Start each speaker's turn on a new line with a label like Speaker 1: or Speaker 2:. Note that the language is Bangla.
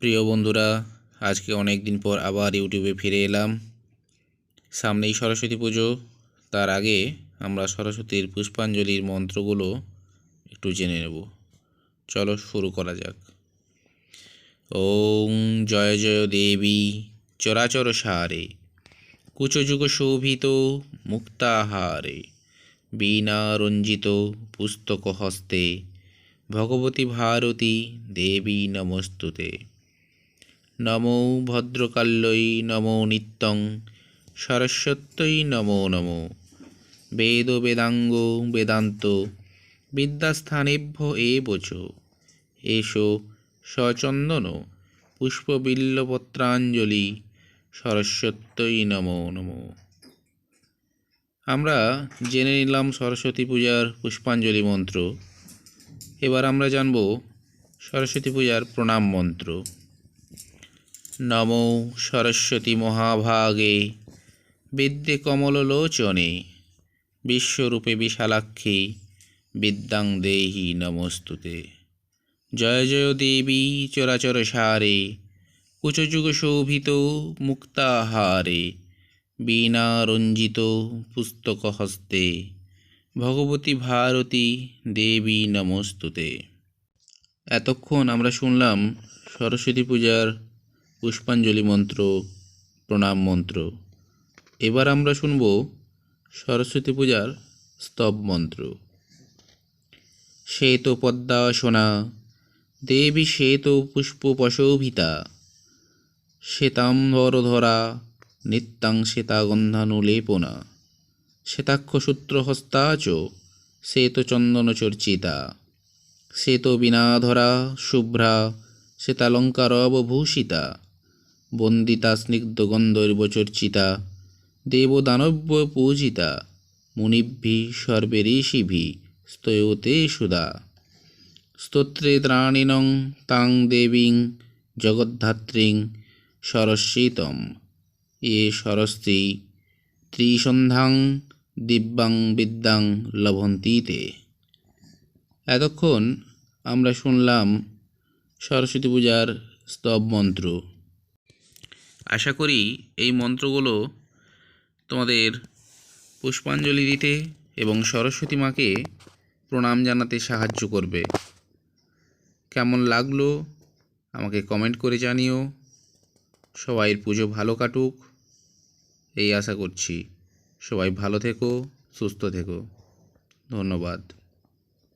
Speaker 1: প্রিয় বন্ধুরা, আজকে অনেক দিন পর আবার ইউটিউবে ফিরে এলাম। সামনেই সরস্বতী পুজো। তার আগে আমরা সরস্বতীর পুষ্পাঞ্জলির মন্ত্রগুলো একটু জেনে নেব। চলো শুরু করা যাক। ওং জয় জয় দেবী, চরাচর সারে, কুচযুগ শোভিত, মুক্তাহারে, বীণা রঞ্জিত পুস্তক হস্তে, ভগবতী ভারতী দেবী নমস্তুতে। নমো ভদ্রকাল্যই নমো নিত্যং সরস্বত্যই নমো নমো। বেদ বেদাঙ্গ বেদান্ত বিদ্যাস্থানেভ্য এ চ এসো সচন্দন পুষ্পবিল্লপত্রাঞ্জলি সরস্বত্যই নমো নমো। আমরা জেনে নিলাম সরস্বতী পূজার পুষ্পাঞ্জলি মন্ত্র। এবার আমরা জানব সরস্বতী পূজার প্রণাম মন্ত্র। নমো সরস্বতী মহাভাগে। বিদ্যে কমললোচনে বিশ্বরূপে বিশালাক্ষী বিদ্যাং দেহি নমস্তুতে। জয় জয় দেবী চরাচর সারে কুচযুগ শোভিত মুক্তাহারে বীণা রঞ্জিত পুস্তক হস্তে ভগবতী ভারতী দেবী নমস্তুতে। এতক্ষণ আমরা শুনলাম সরস্বতী পূজার পুষ্পাঞ্জলি মন্ত্র, প্রণাম মন্ত্র। এবার আমরা শুনব সরস্বতী পূজার স্তব মন্ত্র। শ্বেত পদ্মাসনা দেবী শ্বেত পুষ্পপশোভিতা শ্বেতাম্বরধরা নিত্যাং শ্বেতাগন্ধানুলেপনা শ্বেতাক্ষসূত্রহস্তা চ শ্বেতচন্দনচর্চিতা শ্বেতবীণাধরা শুভ্রা শ্বেতালঙ্কারবভূষিতা বন্দিতা স্নিগ্ধগন্ধর্বচর্চিতা দেবদানব্য পূজিতা মুনিভি সর্বে ঋষিভি স্তয়তে সুদা। স্তোত্রে ত্রাণিনং, তাং দেবীং, জগদ্ধাত্রীং, সরস্বীতম। এ সরস্বী ত্রিসন্ধ্যাং দিব্যাং বিদ্যাং লভন্তীতে। এতক্ষণ আমরা শুনলাম সরস্বতী পূজার স্তব মন্ত্র। আশা করি এই মন্ত্রগুলো তোমাদের পুষ্পাঞ্জলি দিতে এবং সরস্বতী মাকে প্রণাম জানাতে সাহায্য করবে। কেমন লাগল আমাকে কমেন্ট করে জানিও। সবাইয়ের পুজো ভালো কাটুক। এই আশা করছি সবাই ভালো থেকো, সুস্থ থেকো। ধন্যবাদ।